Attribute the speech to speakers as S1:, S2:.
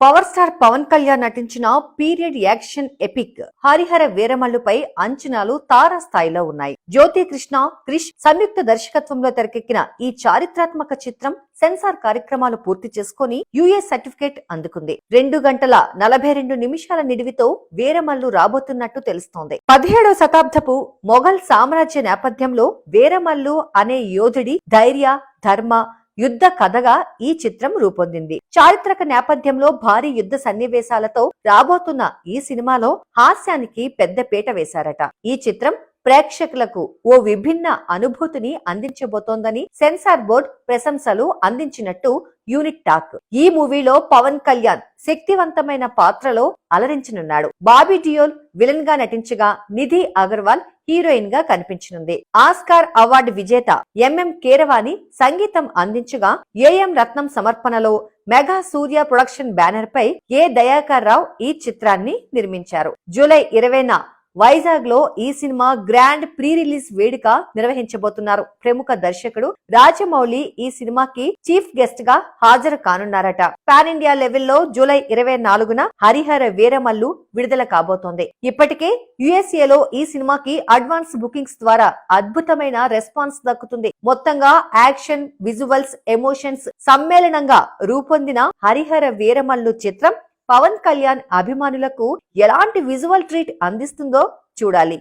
S1: Power star Pawan Kalyan నటించిన period action epic Harihara వీరమల్లుపై అంచనాలు తారాస్థాయిలో ఉన్నాయి. జ్యోతి కృష్ణ క్రిష్ సంయుక్త దర్శకత్వంలో తెరకెక్కిన ఈ చారిత్రాత్మక చిత్రం సెన్సార్ కార్యక్రమాలు పూర్తి చేసుకుని యుఏ సర్టిఫికేట్ అందుకుంది. రెండు గంటల నలభై రెండు నిమిషాల నిడివితో వీరమల్లు రాబోతున్నట్టు తెలుస్తోంది. పదిహేడవ శతాబ్దపు మొఘల్ సామ్రాజ్య నేపథ్యంలో వీరమల్లు అనే యోధుడి ధైర్య ధర్మ యుద్ధ కథగా ఈ చిత్రం రూపొందింది. చారిత్రక నేపథ్యంలో భారీ యుద్ధ సన్నివేశాలతో రాబోతున్న ఈ సినిమాలో హాస్యానికి పెద్ద పీట వేశారట. ఈ చిత్రం ప్రేక్షకులకు ఓ విభిన్న అనుభూతిని అందించబోతోందని సెన్సార్ బోర్డ్ ప్రశంసలు అందించినట్టు యూనిట్ టాక్. ఈ మూవీలో పవన్ కళ్యాణ్ శక్తివంతమైన పాత్రలో అలరించనున్నాడు. బాబీ డియోల్ విలన్గా నటించగా నిధి అగర్వాల్ హీరోయిన్గా కనిపించనుంది. ఆస్కార్ అవార్డు విజేత ఎంఎం కేరవాణి సంగీతం అందించగా ఏఎం రత్నం సమర్పణలో మెగా సూర్య ప్రొడక్షన్ బ్యానర్ పై ఏ దయాకర్ రావు ఈ చిత్రాన్ని నిర్మించారు. జూలై ఇరవైన వైజాగ్లో ఈ సినిమా గ్రాండ్ ప్రీ రిలీజ్ వేడుక నిర్వహించబోతున్నారు. ప్రముఖ దర్శకుడు రాజమౌళి ఈ సినిమాకి చీఫ్ గెస్ట్గా హాజరు కానున్నారట. పాన్ ఇండియా లెవెల్లో జూలై ఇరవై నాలుగున హరిహర వీరమల్లు విడుదల కాబోతోంది. ఇప్పటికే యుఎస్ఏ లో ఈ సినిమాకి అడ్వాన్స్ బుకింగ్స్ ద్వారా అద్భుతమైన రెస్పాన్స్ దక్కుతుంది. మొత్తంగా యాక్షన్ విజువల్స్ ఎమోషన్స్ సమ్మేళనంగా రూపొందిన హరిహర వీరమల్లు చిత్రం పవన్ కళ్యాణ్ అభిమానులకు ఎలాంటి విజువల్ ట్రీట్ అందిస్తుందో చూడాలి.